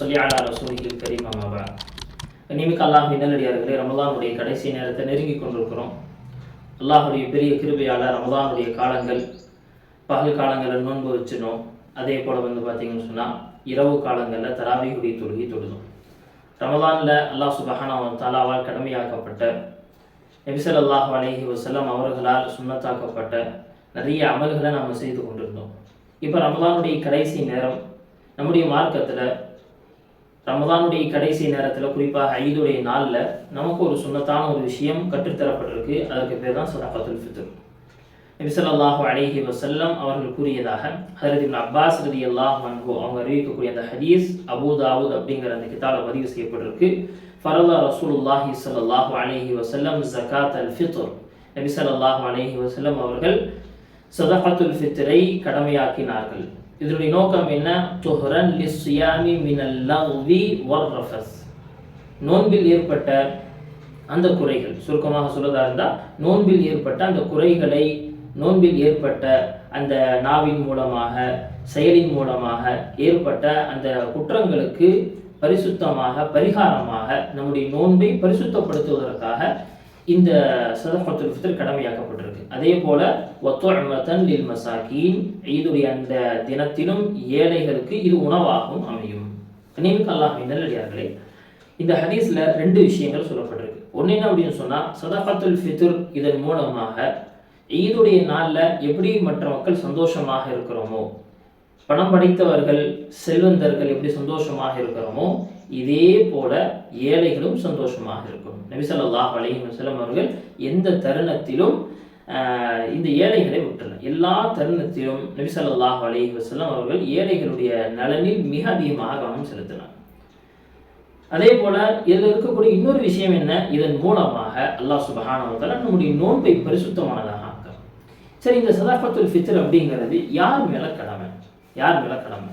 சொல்லி அலா தெரியுமா கரீமாவா நிமிக்க அல்லாஹ் இன்னலடியார்களே ரமதானுடைய கடைசி நேரத்தை நெருங்கி கொண்டிருக்கிறோம். அல்லாஹுடைய பெரிய கிருபையால் ரமதானுடைய காலங்கள் பகல் காலங்களில் நோன்பு வச்சிடும் அதே போல் வந்து பார்த்தீங்கன்னு சொன்னால் இரவு காலங்களில் தராவியுடைய தொழுகி தொழுதும். ரமதானில் அல்லாஹ் சுபஹானாவும் தாலாவால் கடமையாக்கப்பட்ட நபிசல் அல்லாஹ் அலேஹி வசலம் அவர்களால் சுண்ணத்தாக்கப்பட்ட நிறைய அமல்களை நாம் செய்து கொண்டிருந்தோம். இப்போ ரமதானுடைய கடைசி நேரம் நம்முடைய மார்க்கத்தில் ரமதானுடைய கடைசி நேரத்தில் குறிப்பாக ஐதுடைய நாளில் நமக்கு ஒரு சுண்ணத்தான ஒரு விஷயம் கற்றுத்தரப்பட்டிருக்கு. அதற்கு பேர் தான் சதகத்துல் ஃபித்ர். நபிசல்லாஹு அலைஹி வசல்லம் அவர்கள் கூறியதாக ஹரத் இப்னு அப்பாஸ் ரதி அல்லாஹ் மன்ஹு அவங்க அறிவிக்கக்கூடிய அந்த ஹதீஸ் அபூ தாவூத் அப்படிங்கிற அந்த கிதால பதிவு செய்யப்பட்டிருக்கு. ஃபரதா ரசூலுல்லாஹி ஸல்லல்லாஹு அலைஹி வசல்லம் ஜகாத் அல் ஃபித்ர். நபிசல்லாஹு ஸல்லல்லாஹு வசல்லம் அவர்கள் சதகத்துல் ஃபித்ரை கடமையாக்கினார்கள். இதனுடைய நோக்கம் என்ன? துஹரன் லிஸ்யாமி மினல் லவ்வி ரஃபஸ். நோன்பில் ஏற்பட்ட அந்த குறைகள் சுருக்கமாக சொல்லதாக இருந்தால் நோன்பில் ஏற்பட்ட அந்த குறைகளை நோன்பில் ஏற்பட்ட அந்த நாவின் மூலமாக செயலின் மூலமாக ஏற்பட்ட அந்த குற்றங்களுக்கு பரிசுத்தமாக பரிகாரமாக நம்முடைய நோன்பை பரிசுத்தப்படுத்துவதற்காக இந்த சதகத்துல் ஃபித்ர் கடமையாக்கப்பட்டிருக்கு. அதே போல ஒத்துஅமத்தன் லில் மசாக்கீன் ஈதுடைய அந்த தினத்திலும் ஏழைகளுக்கு இது உணவாகவும் அமையும். கண்ணியமிக்க அல்லாஹின் நல்லடியார்களே இந்த ஹதீஸில் ரெண்டு விஷயங்கள் சொல்லப்பட்டிருக்கு. ஒன்று என்ன அப்படின்னு சொன்னால் சதகத்துல் ஃபித்ர் இதன் மூலமாக ஈதுடைய நாளில் எப்படி மற்ற மக்கள் சந்தோஷமாக இருக்கிறோமோ பணம் படைத்தவர்கள் செல்வந்தர்கள் எப்படி சந்தோஷமாக இருக்கிறோமோ இதே போல ஏழைகளும் சந்தோஷமாக இருக்கும் நபிசல்லாஹ் அலைஹி வஸல்லம் அவர்கள் எந்த தருணத்திலும் இந்த ஏழைகளை விட்டுறல எல்லா தருணத்திலும் நபிசல்லாஹ் அலைஹி வசல்லாம் அவர்கள் ஏழைகளுடைய நலனில் மிக அதிகமாக கவனம் செலுத்தினார் அதே போல இதில் இருக்கக்கூடிய இன்னொரு விஷயம் என்ன? இதன் மூலமாக அல்லாஹ் சுபஹானஹு நம்முடைய நோன்பை பரிசுத்தமானதாக ஆக்கும். சரி இந்த சதாஃபத்துல் ஃபித்ர் அப்படிங்கிறது யார் மேல கடமை? யார் மேல கடமை?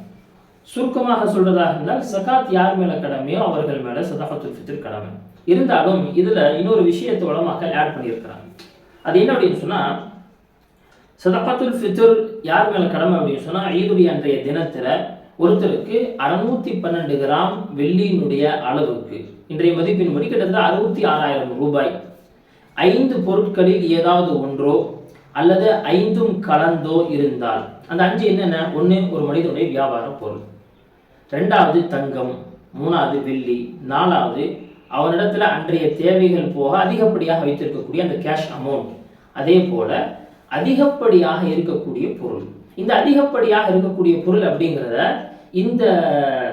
சுருக்கமாக சொல்றதாக இருந்தால் சகாத் யார் மேல கடமையோ அவர்கள் மேல சதாஃபத்துல் ஃபித்ர் கடமை. இருந்தாலும் இதுல இன்னொரு விஷயத்தை உலமாக்கள் ஆட் பண்ணியிருக்கிறாங்க. அது என்ன அப்படின்னு சொன்னால் சதகத்துல் ஃபித்ர் யார் மேலே கடமை அப்படின்னு சொன்னால் ஈதுடைய அன்றைய தினத்தில் ஒருத்தருக்கு அறுநூத்தி பன்னெண்டு கிராம் வெள்ளியினுடைய அளவுக்கு இன்றைய மதிப்பின்படி கிட்டத்தட்ட அறுபத்தி ஆறாயிரம் ரூபாய். ஐந்து பொருட்களில் ஏதாவது ஒன்றோ அல்லது ஐந்தும் கலந்தோ இருந்தால் அந்த அஞ்சு என்னென்ன? ஒன்று ஒரு மனிதனுடைய வியாபார பொருள். ரெண்டாவது தங்கம் மூணாவது வெள்ளி நாலாவது அவரிடத்துல அன்றைய தேவைகள் போக அதிகப்படியாக வைத்திருக்கக்கூடிய அந்த கேஷ் அமௌண்ட் அதே போல அதிகப்படியாக இருக்கக்கூடிய பொருள். இந்த அதிகப்படியாக இருக்கக்கூடிய பொருள் அப்படிங்கிறத இந்த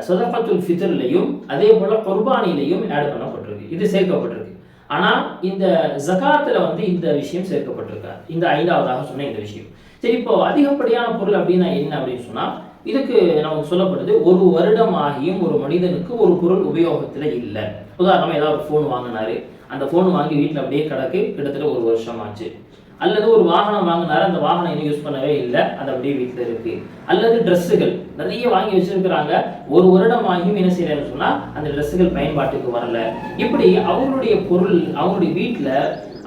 சதகத்துல் ஃபிதர்லையும் அதே போல குர்பானிலையும் ஆட் பண்ணப்பட்டிருக்கு. இது சேர்க்கப்பட்டிருக்கு. ஆனால் இந்த ஜகாத்துல வந்து இந்த விஷயம் சேர்க்கப்பட்டிருக்காரு இந்த ஐந்தாவதாக சொன்ன இந்த விஷயம். சரி இப்போ அதிகப்படியான பொருள் அப்படின்னா என்ன அப்படின்னு சொன்னா இதுக்கு நமக்கு சொல்லப்படுது ஒரு வருடம் ஆகியும் ஒரு மனிதனுக்கு ஒரு பொருள் உபயோகத்தில் இல்லை. உதாரணமாக ஏதாவது ஒரு ஃபோன் வாங்கினாரு. அந்த ஃபோன் வாங்கி வீட்டில் அப்படியே கிடக்கு. கிட்டத்தட்ட ஒரு வருஷம் ஆச்சு அல்லது ஒரு வாகனம் வாங்கினாரு. அந்த வாகனம் இன்னும் யூஸ் பண்ணவே இல்லை. அது அப்படியே வீட்டில் இருக்கு. அல்லது ட்ரெஸ்ஸுகள் நிறைய வாங்கி வச்சிருக்கிறாங்க. ஒரு வருடம் ஆகியும் என்ன செய்யறேன்னு சொன்னால் அந்த ட்ரெஸ்ஸுகள் பயன்பாட்டுக்கு வரல. இப்படி அவங்களுடைய பொருள் அவங்களுடைய வீட்டில்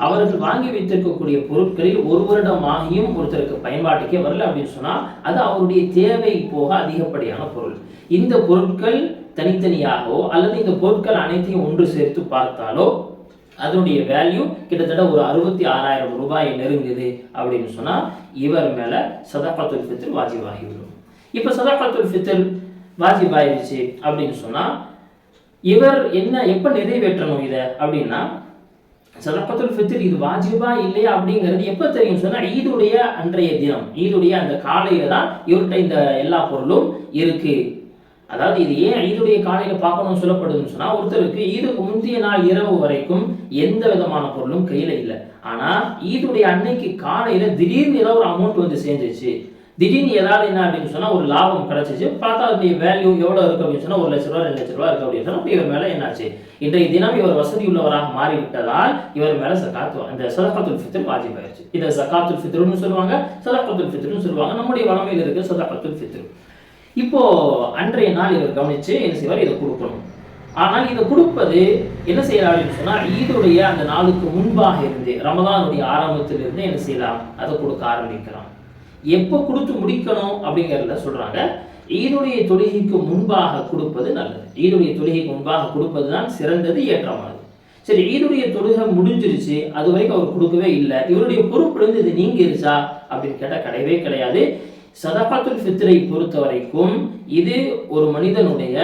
அவர்கள் வாங்கி வைத்திருக்கக்கூடிய பொருட்களில் ஒரு வருடம் ஆகியும் ஒருத்தருக்கு பயன்பாட்டுக்கே வரல அப்படின்னு சொன்னா அது அவருடைய தேவை போக அதிகப்படியான பொருள். இந்த பொருட்கள் தனித்தனியாகவோ அல்லது இந்த பொருட்கள் அனைத்தையும் ஒன்று சேர்த்து பார்த்தாலோ அதனுடைய வேல்யூ கிட்டத்தட்ட ஒரு அறுபத்தி ஆறாயிரம் ரூபாய் நெருங்குது அப்படின்னு சொன்னா இவர் மேல சதகாத்துல் ஃபித்தர் வாஜிபாகிவிடும். இப்போ சதகாத்துல் ஃபித்தர் வாஜிபாயிருச்சு அப்படின்னு சொன்னா இவர் என்ன எப்ப நிறைவேற்றணும் இதை அப்படின்னா சதகத்துல் ஃபித்ர் இது வாஜிபா இல்லையா அப்படிங்கிறது எப்போ தெரியும் சொன்னால் ஈதுடைய அன்றைய தினம். ஈதுடைய அந்த காலையில் தான் இவர்கிட்ட இந்த எல்லா பொருளும் இருக்குது அதாவது இது ஏன் ஈதுடைய காலையில் பார்க்கணும்னு சொல்லப்படுதுன்னு சொன்னால் ஒருத்தருக்கு ஈதுக்கு முந்தைய நாள் இரவு வரைக்கும் எந்த விதமான பொருளும் கையில் இல்லை. ஆனால் ஈதுடைய அன்னைக்கு காலையில் திடீர்னு ஏதோ ஒரு அமௌண்ட் வந்து சேர்ந்துச்சு திடீர்னு ஏதாவது என்ன அப்படின்னு சொன்னால் ஒரு லாபம் கிடச்சிச்சு. பார்த்தா அதனுடைய வேல்யூ எவ்வளோ இருக்குது அப்படின்னு சொன்னால் ஒரு லட்ச ரூபா ரெண்டு லட்ச ரூபா இருக்குது அப்படின்னு சொன்னால் இவர் மேலே என்னாச்சு? இன்றைய தினம் இவர் வசதி உள்ளவராக மாறிவிட்டதால் இவர் மேலே சகாத்து அந்த சதகத்துல் ஃபித்ர் வாஜிபாயிருச்சு. இதை சகாத்துல் ஃபித்ருன்னு சொல்லுவாங்க சதகத்துல் ஃபித்ருன்னு சொல்லுவாங்க. நம்முடைய வளமையில் இருக்குது சதகத்துல் ஃபித்ரு. இப்போ அன்றைய நாள் இவர் கவனிச்சு என்ன செய்வார்? இதை கொடுக்கணும். ஆனால் இதை கொடுப்பது என்ன செய்யலாம் அப்படின்னு சொன்னால் ஈதுடைய அந்த நாளுக்கு முன்பாக இருந்து ரமதானுடைய ஆரம்பத்திலிருந்து என்ன செய்யலாம்? அதை கொடுக்க ஆரம்பிக்கலாம். எப்போ கொடுத்து முடிக்கணும் அப்படிங்கிறத சொல்கிறாங்க ஈதுடைய தொழுகைக்கு முன்பாக கொடுப்பது நல்லது. ஈதுடைய தொழுகைக்கு முன்பாக கொடுப்பது தான் சிறந்தது ஏற்றமானது. சரி ஈதுடைய தொழுகை முடிஞ்சிருச்சு அது வரைக்கும் அவர் கொடுக்கவே இல்லை. இவருடைய பொறுப்பிலிருந்து இது நீங்கிருச்சா அப்படின்னு கேட்டால் கிடையவே கிடையாது. சதகாத்துல் ஃபித்ரை பொறுத்த வரைக்கும் இது ஒரு மனிதனுடைய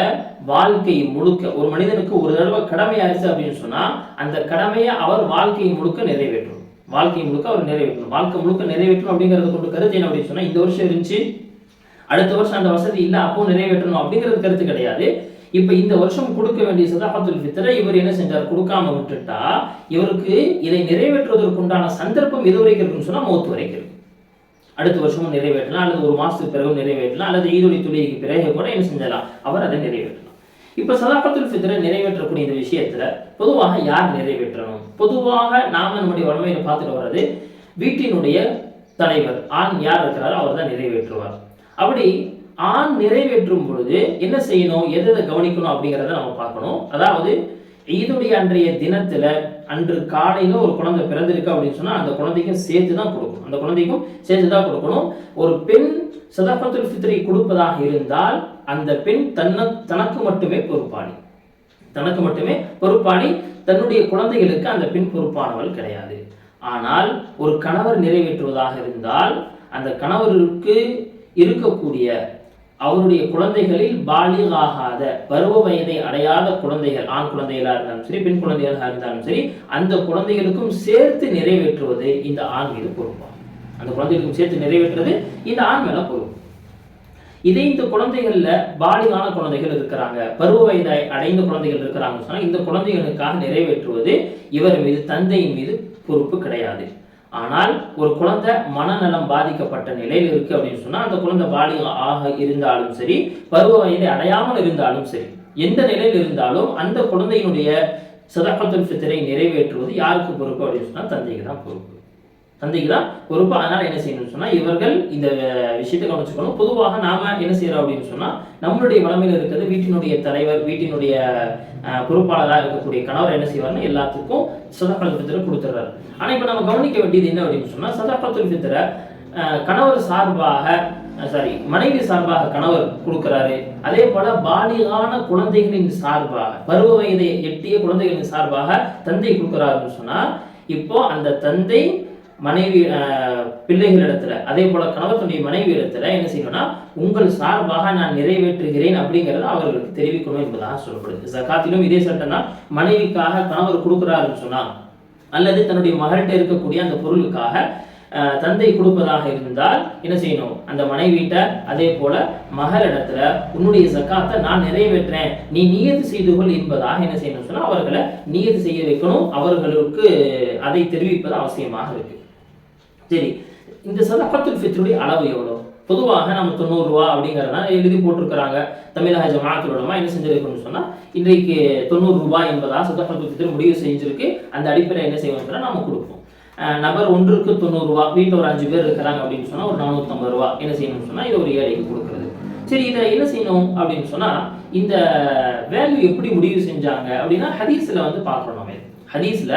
வாழ்க்கை முழுக்க ஒரு மனிதனுக்கு ஒரு தடவை கடமையாச்சு அப்படின்னு சொன்னால் அந்த கடமையை அவர் வாழ்க்கை முழுக்க நிறைவேற்றும். வாழ்க்கை முழுக்க அவர் நிறைவேற்றணும். வாழ்க்கை முழுக்க நிறைவேற்றணும் அப்படிங்கறத கொண்டு கருத்து என்ன அப்படின்னு சொன்னா இந்த வருஷம் இருந்துச்சு அடுத்த வருஷம் அந்த வசதி இல்லை அப்போ நிறைவேற்றணும் அப்படிங்கிறது கருத்து கிடையாது. இப்ப இந்த வருஷம் கொடுக்க வேண்டிய சதாபத்துல் ஃபித்ரை இவர் என்ன செஞ்சார்? கொடுக்காம விட்டுட்டா இவருக்கு இதை நிறைவேற்றுவதற்குண்டான சந்தர்ப்பம் எது வரைக்கும் இருக்குன்னு சொன்னா மௌத்து வரைக்கும் அடுத்த வருஷமும் நிறைவேற்றலாம் அல்லது ஒரு மாசத்துக்கு பிறகு நிறைவேற்றலாம் அல்லது ஈதுடைய துளிக்கு பிறகு கூட என்ன செஞ்சலாம் அவர் அதை நிறைவேற்றலாம். இப்போ சதாபத்துல் ஃபித்ரை நிறைவேற்றக்கூடிய இந்த விஷயத்தில் பொதுவாக யார் நிறைவேற்றணும்? பொதுவாக நாம் நம்முடைய வன்மையில பார்த்துட்டு வர்றது வீட்டினுடைய தலைவர். ஆண் யார் இருக்கிறாரோ அவர் தான் நிறைவேற்றுவார். அப்படி ஆண் நிறைவேற்றும் பொழுது என்ன செய்யணும்? எதை எதை கவனிக்கணும் அப்படிங்கிறத நம்ம பார்க்கணும். அதாவது ஈதுடைய அன்றைய தினத்தில் அன்று காலையில் ஒரு குழந்தை பிறந்திருக்கு அப்படின்னு சொன்னால் அந்த குழந்தைக்கும் சேர்த்து தான் கொடுக்கணும். அந்த குழந்தைக்கும் சேர்த்து தான் கொடுக்கணும். ஒரு பெண் சதகத்துல் ஃபித்ரை கொடுப்பதாக இருந்தால் அந்த பெண் தன்ன தனக்கு மட்டுமே பொறுப்பாளி. தனக்கு மட்டுமே பொறுப்பாளி தன்னுடைய குழந்தைகளுக்கு அந்த பெண் பொறுப்பானவள் கிடையாது. ஆனால் ஒரு கணவர் நிறைவேற்றுவதாக இருந்தால் அந்த கணவருக்கு இருக்கக்கூடிய அவருடைய குழந்தைகளில் பாலிகாகாத பருவ வயதை அடையாத குழந்தைகள் ஆண் குழந்தைகளாக இருந்தாலும் சரி பெண் குழந்தைகளாக இருந்தாலும் சரி அந்த குழந்தைகளுக்கும் சேர்த்து நிறைவேற்றுவது இந்த ஆண் மீது பொறுப்பாகும். அந்த குழந்தைகளுக்கும் சேர்த்து நிறைவேற்றுறது இந்த ஆண் மேல பொறுப்பு இதே இந்த குழந்தைகள்ல பாலிகான குழந்தைகள் இருக்கிறாங்க. பருவ வயதை அடைந்த குழந்தைகள் இருக்கிறாங்கன்னு சொன்னா இந்த குழந்தைகளுக்காக நிறைவேற்றுவது இவர் மீது தந்தையின் மீது பொறுப்பு கிடையாது. ஆனால் ஒரு குழந்தை மனநலம் பாதிக்கப்பட்ட நிலையில் இருக்கு அப்படின்னு சொன்னா அந்த குழந்தை பாலி ஆக இருந்தாலும் சரி பருவ வயதை அடையாமல் இருந்தாலும் சரி எந்த நிலையில் இருந்தாலும் அந்த குழந்தையினுடைய சதக்கத்துல் சித்திரை நிறைவேற்றுவது யாருக்கு பொறுப்பு அப்படின்னு சொன்னா தந்தைக்கு தான் பொறுப்பு. தந்தைக்கு தான் அதனால் என்ன செய்யணும்னு சொன்னால் இவர்கள் இந்த விஷயத்தை கவனிச்சுக்கணும். பொதுவாக நாம் என்ன செய்கிறோம் அப்படின்னு சொன்னால் நம்மளுடைய வளமையில் இருக்கிறது வீட்டினுடைய தலைவர் வீட்டினுடைய பொறுப்பாளராக இருக்கக்கூடிய கணவர் என்ன செய்வார்னா எல்லாத்துக்கும் சதக்கத்துல் ஃபித்ரை கொடுத்துட்றாரு ஆனால் இப்போ நம்ம கவனிக்க வேண்டியது என்ன அப்படின்னு சொன்னால் சதக்கத்துல் ஃபித்ரை கணவர் சார்பாக சாரி மனைவி சார்பாக கணவர் கொடுக்கிறாரு. அதே போல பாலிகான குழந்தைகளின் சார்பாக பருவ வயதை எட்டிய குழந்தைகளின் சார்பாக தந்தை கொடுக்கிறாருன்னு சொன்னா இப்போ அந்த தந்தை மனைவி அஹ், பிள்ளைகளிடத்துல அதே போல கணவர் தன்னுடைய மனைவி இடத்துல என்ன செய்யணும்னா உங்கள் சார்பாக நான் நிறைவேற்றுகிறேன் அப்படிங்கறத அவர்களுக்கு தெரிவிக்கணும் என்பதாக சொல்லப்படுது. ஜக்காத்திலும் இதே சட்டம்னா மனைவிக்காக கணவர் கொடுக்கிறாருன்னு சொன்னால் அல்லது தன்னுடைய மகள்கிட்ட இருக்கக்கூடிய அந்த பொருளுக்காக தந்தை கொடுப்பதாக இருந்தால் என்ன செய்யணும்? அந்த மனைவிட்ட அதே போல மகளிடத்துல உன்னுடைய சக்காத்தை நான் நிறைவேற்றேன் நீ நியத்து செய்து கொள் என்பதாக என்ன செய்யணும் சொன்னால் அவர்களை நியத்து செய்ய வைக்கணும். அவர்களுக்கு அதை தெரிவிப்பது அவசியமாக இருக்கு. சரி இந்த சதகத்துல் ஃபித்ருடைய அளவு எவ்வளோ பொதுவாக நம்ம தொண்ணூறுரூவா அப்படிங்கிறத எழுதி போட்டிருக்கிறாங்க தமிழக ஜமாத்துல் என்ன செஞ்சிருக்குன்னு சொன்னால் இன்றைக்கு தொண்ணூறு ரூபாய் என்பதா சதகத்துல் முடிவு செஞ்சிருக்கு. அந்த அடிப்படையில் என்ன செய்வோம்னா நம்ம கொடுப்போம். நபர் ஒன்றுக்கு தொண்ணூறுரூவா வீட்டில் ஒரு அஞ்சு பேர் இருக்கிறாங்க அப்படின்னு சொன்னால் ஒரு நானூற்றம்பது ரூபா. என்ன செய்யணும்னு சொன்னால் இது ஒரு ஏழைக்கு கொடுக்குறது. சரி இதை என்ன செய்யணும் அப்படின்னு சொன்னால் இந்த வேல்யூ எப்படி முடிவு செஞ்சாங்க அப்படின்னா ஹதீஸில் வந்து பார்க்கணும் நம்ம ஹதீஸ்ல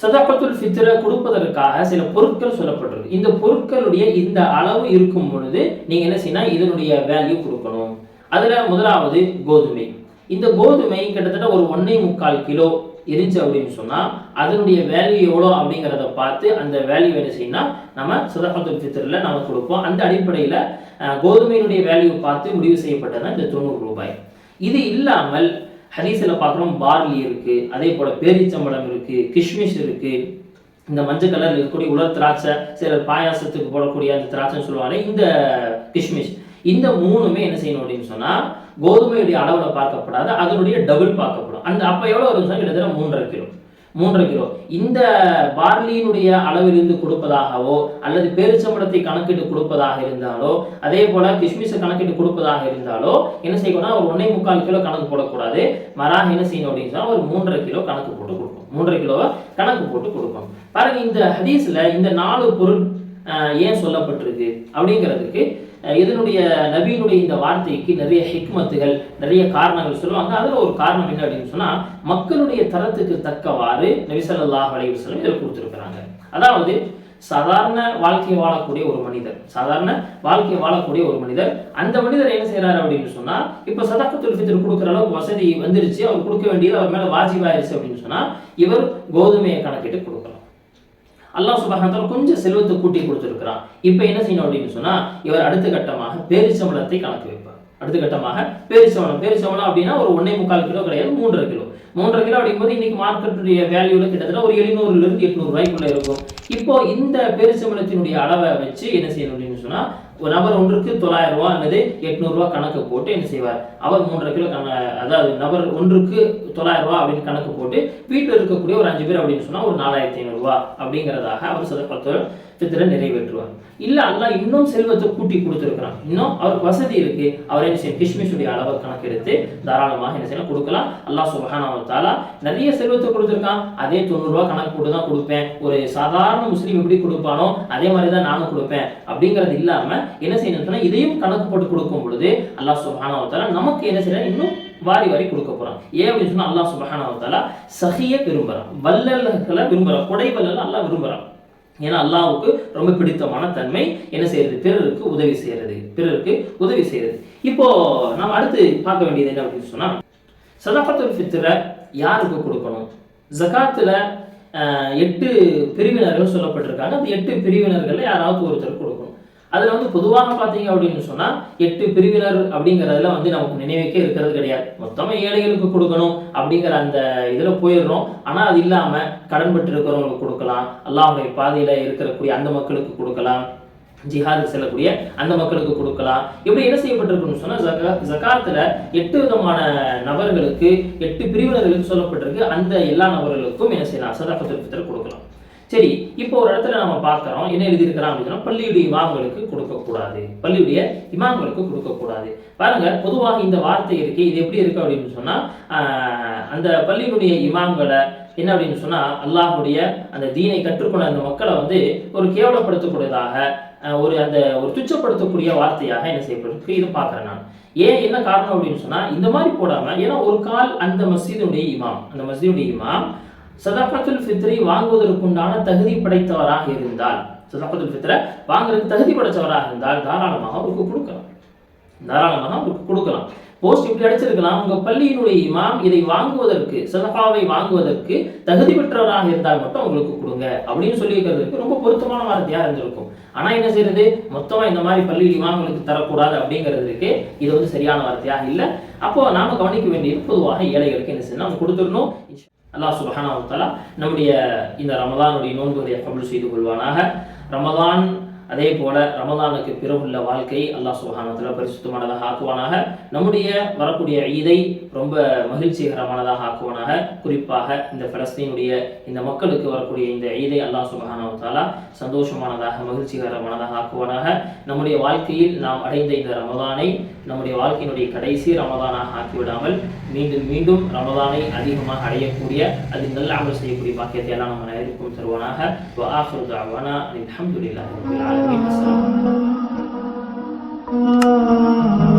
சதகத்துல் ஃபித்ரை கொடுப்பதற்காக சில பொருட்கள் சொல்லப்பட்டிருக்கு. இந்த பொருட்களுடைய இந்த அளவு இருக்கும் பொழுது நீங்கள் என்ன செய்யணும் இதனுடைய வேல்யூ கொடுக்கணும். அதில் முதலாவது கோதுமை. இந்த கோதுமை கிட்டத்தட்ட ஒரு ஒன்றே முக்கால் கிலோ இருந்துச்சு அப்படின்னு சொன்னால் அதனுடைய வேல்யூ எவ்வளோ அப்படிங்கிறத பார்த்து அந்த வேல்யூ என்ன செய்யணும் நம்ம சதகத்துல் ஃபித்ரில் நம்ம கொடுப்போம். அந்த அடிப்படையில் கோதுமையினுடைய வேல்யூ பார்த்து முடிவு செய்யப்பட்டது இந்த தொண்ணூறு ரூபாய். இது இல்லாமல் ஹரிசில் பார்க்குறோம் பார்லி இருக்குது அதே போல் பேரிச்சம்பழம் இருக்குது கிஷ்மிஷ் இருக்குது இந்த மஞ்சள் கலரில் இருக்கக்கூடிய உலர் திராட்சை சிலர் பாயாசத்துக்கு போடக்கூடிய அந்த திராட்சைன்னு சொல்லுவாங்க இந்த கிஷ்மிஷ். இந்த மூணுமே என்ன செய்யணும் அப்படின்னு சொன்னால் கோதுமையுடைய அளவில் பார்க்கப்படாது அதனுடைய டபுள் பார்க்கப்படும். அந்த அப்போ எவ்வளோ வரும் சொன்னால் கிட்டத்தட்ட மூன்றரை கிலோ. மூன்றரை கிலோ. இந்த பார்லியினுடைய அளவிலிருந்து கொடுப்பதாகவோ அல்லது பேரிச்சம்பழத்தை கணக்கிட்டு கொடுப்பதாக இருந்தாலோ அதே போல கிஷ்மிஷை கணக்கிட்டு கொடுப்பதாக இருந்தாலோ என்ன செய்யணும்னா ஒரு ஒன்னே முக்கால் கிலோ கணக்கு போடக்கூடாது. மராக என்ன செய்யணும் அப்படின்னு ஒரு மூன்றரை கிலோ கணக்கு போட்டு கொடுக்கும் மூன்றரை கிலோவை கணக்கு போட்டு கொடுப்போம் பாருங்க இந்த ஹதீஸ்ல இந்த நாலு பொருள் ஏன் சொல்லப்பட்டிருக்கு? அப்படிங்கிறதுக்கு இதனுடைய நபியினுடைய இந்த வார்த்தைக்கு நிறைய ஹிக்மத்துகள் நிறைய காரணங்கள் சொல்லுவாங்க. அதில் ஒரு காரணம் என்ன அப்படின்னு சொன்னால் மக்களுடைய தரத்துக்கு தக்கவாறு நபி அலைவசலம் இதில் கொடுத்துருக்குறாங்க. அதாவது சாதாரண வாழ்க்கையை வாழக்கூடிய ஒரு மனிதர் சாதாரண வாழ்க்கையை வாழக்கூடிய ஒரு மனிதர் அந்த மனிதர் என்ன செய்யறாரு அப்படின்னு சொன்னா இப்போ சதாக்கத்துல் ஃபித்ர் கொடுக்குற அளவுக்கு வசதி வந்துருச்சு அவர் கொடுக்க வேண்டியது அவர் மேல வாஜிபாயிருச்சு அப்படின்னு சொன்னா இவர் கோதுமையை கணக்கிட்டு கொடுக்கும் அல்லாஹ் சுபஹானத்தால கொஞ்சம் செல்வத்தை கூட்டி கொடுத்துருக்கிறான். இப்போ என்ன செய்யணும் அப்படின்னு சொன்னால் இவர் அடுத்த கட்டமாக பேரிச்சம்பளத்தை கணக்கு வைப்பார். அடுத்த கட்டமாக பேரிச்சம்பளம். பேரிச்சம்பளம் அப்படின்னா ஒரு ஒன்றே முக்கால் கிலோ கிடையாது மூன்றரை கிலோ. மூன்றரை கிலோ அப்படிங்கும்போது இன்னைக்கு மார்க்கெட்டுடைய வேல்யூவில் கிட்டத்தட்ட ஒரு எழுநூறுலேருந்து எட்நூறு ரூபாய்க்குள்ளே இருக்கும். இப்போ இந்த பேரிச்சம்பளத்தினுடைய அளவை வச்சு என்ன செய்யணும் அப்படின்னு சொன்னால் ஒரு நபர் ஒன்றுக்கு தொள்ளாயிரம் ரூபாய் அல்லது எட்நூறு ரூபாய் கணக்கு போட்டு என்ன செய்வார்? அவர் மூன்றரை கிலோ கண அதாவது நபர் ஒன்றுக்கு தொள்ளாயிரம் ரூபா அப்படின்னு கணக்கு போட்டு வீட்டில் இருக்கக்கூடிய ஒரு அஞ்சு பேர் அப்படின்னு சொன்னா ஒரு நாலாயிரத்தி ஐநூறுரூவா அப்படிங்கிறதாக அவர் சதப்பத்தோட திட்டத்தை நிறைவேற்றுவார். இல்ல அல்லா இன்னும் செல்வத்தை கூட்டி கொடுத்துருக்கிறான். இன்னும் அவருக்கு வசதி இருக்கு. அவர் என்ன செய்யும் கிஷ்மிஷுடைய அளவை கணக்கெடுத்து தாராளமாக என்ன செய்யலாம்? கொடுக்கலாம். அல்லாஹ் சுபஹானஹு தாலா நிறைய செல்வத்தை கொடுத்துருக்கான். அதே தொண்ணூறு ரூபாய் கணக்கு போட்டு தான் கொடுப்பேன். ஒரு சாதாரண முஸ்லீம் எப்படி கொடுப்பானோ அதே மாதிரி தான் நானும் கொடுப்பேன். அப்படிங்கிறது இல்லாம என்ன செய்யணும்னா இதையும் கணக்கு போட்டு கொடுக்கும் பொழுது அல்லாஹ் சுபஹானஹு தாலா நமக்கு என்ன செய்யலாம் இன்னும் வாரி வாரி கொடுக்க போறான். ஏன் அப்படின்னு சொன்னா அல்லாஹ் சுபஹானா தாலா சகிய விரும்புறான். வல்லல்களை விரும்புறான். கொடை வல்லல் அல்லா விரும்புறான். ஏன்னா அல்லாவுக்கு ரொம்ப பிடித்தமான தன்மை என்ன செய்யறது? பிறருக்கு உதவி செய்யறது. பிறருக்கு உதவி செய்யறது. இப்போ நம்ம அடுத்து பார்க்க வேண்டியது என்ன அப்படின்னு சொன்னா சதகத்துல் ஃபித்ரை யாருக்கு கொடுக்கணும்? ஜகாத்துல ஆஹ், எட்டு பிரிவினர்கள் சொல்லப்பட்டிருக்காங்க. அந்த எட்டு பிரிவினர்கள் யாராவது ஒருத்தர் அதில் வந்து பொதுவாக பார்த்தீங்க அப்படின்னு சொன்னால் எட்டு பிரிவினர் அப்படிங்கிறதுல வந்து நமக்கு நினைவுக்கே இருக்கிறது கிடையாது. மொத்தமாக ஏழைகளுக்கு கொடுக்கணும் அப்படிங்கிற அந்த இதில் போயிடுறோம். ஆனால் அது இல்லாமல் கடன் பட்டு இருக்கிறவங்களுக்கு கொடுக்கலாம். அல்லாஹ்வுடைய பாதையில் இருக்கக்கூடிய அந்த மக்களுக்கு கொடுக்கலாம். ஜிஹாதுக்கு செல்லக்கூடிய அந்த மக்களுக்கு கொடுக்கலாம். இப்படி என்ன செய்யப்பட்டிருக்குன்னு சொன்னால் ஜகா ஜகாத்துல எட்டு விதமான நபர்களுக்கு எட்டு பிரிவினர்களுக்கு சொல்லப்பட்டிருக்கு. அந்த எல்லா நபர்களுக்கும் என்ன செய்யலாம்? சதாக்கத்துல் கொடுக்கலாம். சரி இப்போ ஒரு இடத்துல நம்ம பார்க்குறோம் என்ன எழுதியிருக்கிறான் அப்படின்னா பள்ளியுடைய இமாம்களுக்கு கொடுக்கக்கூடாது. பள்ளியுடைய இமாம்களுக்கு கொடுக்கக்கூடாது. பாருங்க பொதுவாக இந்த வார்த்தை இருக்கு இது எப்படி இருக்கு அப்படின்னு சொன்னால் அந்த பள்ளியினுடைய இமாம்களை என்ன அப்படின்னு சொன்னால் அல்லாஹுடைய அந்த தீனை கற்றுக்கொண்ட அந்த மக்களை வந்து ஒரு கேவலப்படுத்தக்கூடியதாக ஒரு அந்த ஒரு துச்சப்படுத்தக்கூடிய வார்த்தையாக என்ன செய்யப்பட்டிருக்கு இது பார்க்குறேன் நான். ஏன் என்ன காரணம் அப்படின்னு சொன்னால் இந்த மாதிரி போடாமல் ஏன்னா ஒரு கால் அந்த மஸ்ஜிதுடைய இமாம் அந்த மஸ்ஜிதுடைய இமாம் சதகத்துல் ஃபித்ரி வாங்குவதற்குண்டான தகுதி படைத்தவராக இருந்தால் சதகத்துல் ஃபித்ரை வாங்குறதுக்கு தகுதி படைத்தவராக இருந்தால் தாராளமாக அவருக்கு கொடுக்கலாம். தாராளமாக அவருக்கு கொடுக்கலாம். போஸ்ட் இப்படி அடிச்சிருக்கலாம். உங்க பள்ளியினுடைய இமாம் இதை வாங்குவதற்கு சதகாவை வாங்குவதற்கு தகுதி பெற்றவராக இருந்தால் மட்டும் உங்களுக்கு கொடுங்க அப்படின்னு சொல்லி இருக்கிறதுக்கு ரொம்ப பொருத்தமான வார்த்தையாக இருந்திருக்கும். ஆனா என்ன செய்யறது? மொத்தமா இந்த மாதிரி பள்ளி இமாம்களுக்கு தரக்கூடாது அப்படிங்கிறதுக்கு இது வந்து சரியான வார்த்தையாக இல்லை. அப்போ நாம கவனிக்க வேண்டியது பொதுவாக ஏழைகளுக்கு என்ன செய்யணும்? நம்ம கொடுத்துடணும். அல்லாஹ் சுபஹானா வ நம்முடைய இந்த ரமதானுடைய நோன்புகளை கபுல் செய்து கொள்வானாக. ரமதான் அதே போல ரமலானுக்கு பிறகுள்ள வாழ்க்கை அல்லாஹ் சுஹானத்தில் பரிசுத்தமானதாக ஆக்குவானாக. நம்முடைய வரக்கூடிய ஈதை ரொம்ப மகிழ்ச்சிகரமானதாக ஆக்குவானாக. குறிப்பாக இந்த பலஸ்தீனுடைய இந்த மக்களுக்கு வரக்கூடிய இந்த ஈதை அல்லாஹ் சுபஹானவத்தாலா சந்தோஷமானதாக மகிழ்ச்சிகரமானதாக ஆக்குவானாக. நம்முடைய வாழ்க்கையில் நாம் அடைந்த இந்த ரமதானை நம்முடைய வாழ்க்கையினுடைய கடைசி ரமதானாக ஆக்கிவிடாமல் மீண்டும் மீண்டும் ரமதானை அதிகமாக அடையக்கூடிய அதில் நல்ல அமல் செய்யக்கூடிய பாக்கியத்தை எல்லாம் நம்ம இருக்கும் தருவானாக. அலமதுல்லா oh